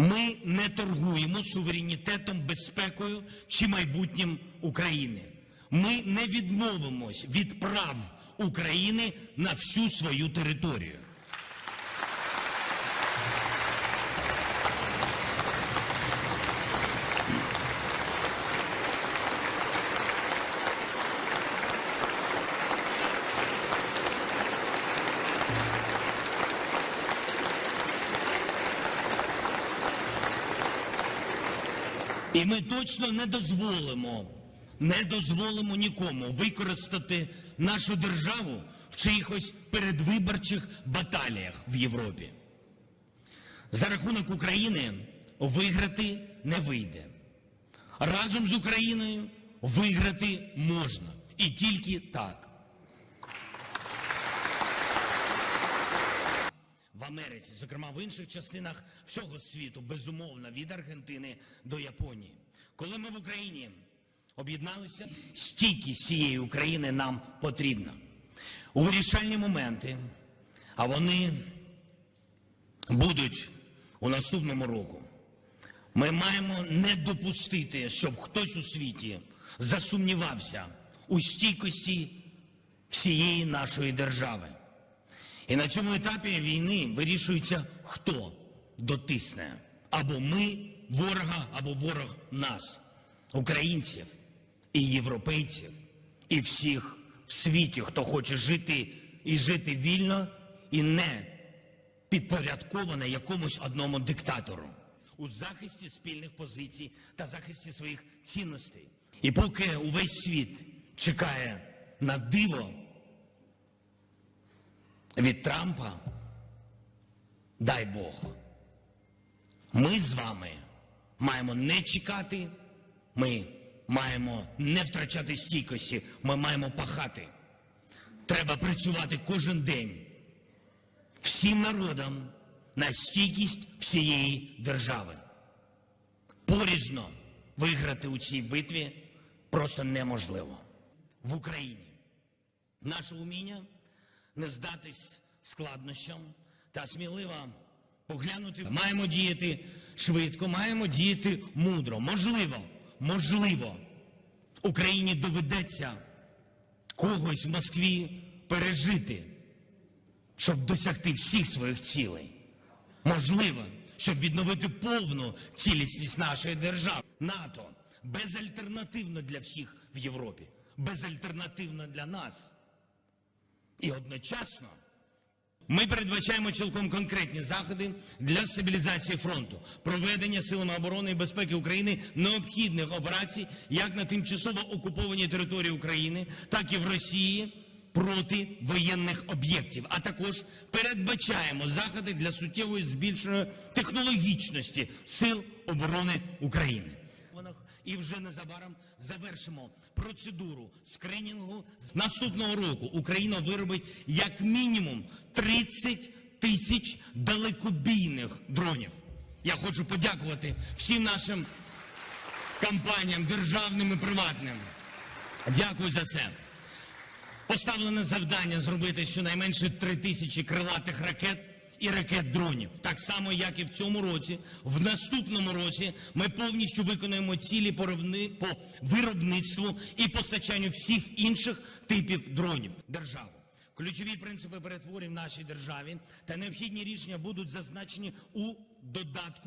Ми не торгуємо суверенітетом, безпекою чи майбутнім України. Ми не відмовимось від прав України на всю свою територію. І ми точно не дозволимо, не дозволимо нікому використати нашу державу в чиїхось передвиборчих баталіях в Європі. За рахунок України виграти не вийде. Разом з Україною виграти можна. І тільки так. В Америці, зокрема в інших частинах всього світу, безумовно, від Аргентини до Японії. Коли ми в Україні об'єдналися, стійкість цієї України нам потрібна. У вирішальні моменти, а вони будуть у наступному року. Ми маємо не допустити, щоб хтось у світі засумнівався у стійкості всієї нашої держави. І на цьому етапі війни вирішується, хто дотисне або ми ворога, або ворог нас, українців і європейців, і всіх в світі, хто хоче жити і жити вільно, і не підпорядковане якомусь одному диктатору у захисті спільних позицій та захисті своїх цінностей. І поки увесь світ чекає на диво від Трампа, дай Бог, ми з вами маємо не чекати, ми маємо не втрачати стійкості, ми маємо пахати. Треба працювати кожен день всім народам на стійкість всієї держави. Порізно виграти у цій битві просто неможливо. В Україні наше уміння не здатись складнощам та сміливо поглянути. Маємо діяти швидко, маємо діяти мудро. Можливо, можливо, Україні доведеться когось в Москві пережити, щоб досягти всіх своїх цілей. Можливо, щоб відновити повну цілісність нашої держави. НАТО безальтернативно для всіх в Європі, безальтернативно для нас. І одночасно ми передбачаємо цілком конкретні заходи для стабілізації фронту, проведення силами оборони і безпеки України необхідних операцій як на тимчасово окупованій території України, так і в Росії проти воєнних об'єктів. А також передбачаємо заходи для суттєвої збільшеної технологічності сил оборони України. І вже незабаром завершимо процедуру скринінгу. Наступного року Україна виробить як мінімум 30 тисяч далекобійних дронів. Я хочу подякувати всім нашим компаніям, державним і приватним. Дякую за це. Поставлене завдання зробити щонайменше 3 тисячі крилатих ракет і ракет-дронів. Так само, як і в цьому році. В наступному році ми повністю виконуємо цілі по виробництву і постачанню всіх інших типів дронів державу. Ключові принципи перетворень в нашій державі та необхідні рішення будуть зазначені у додатку.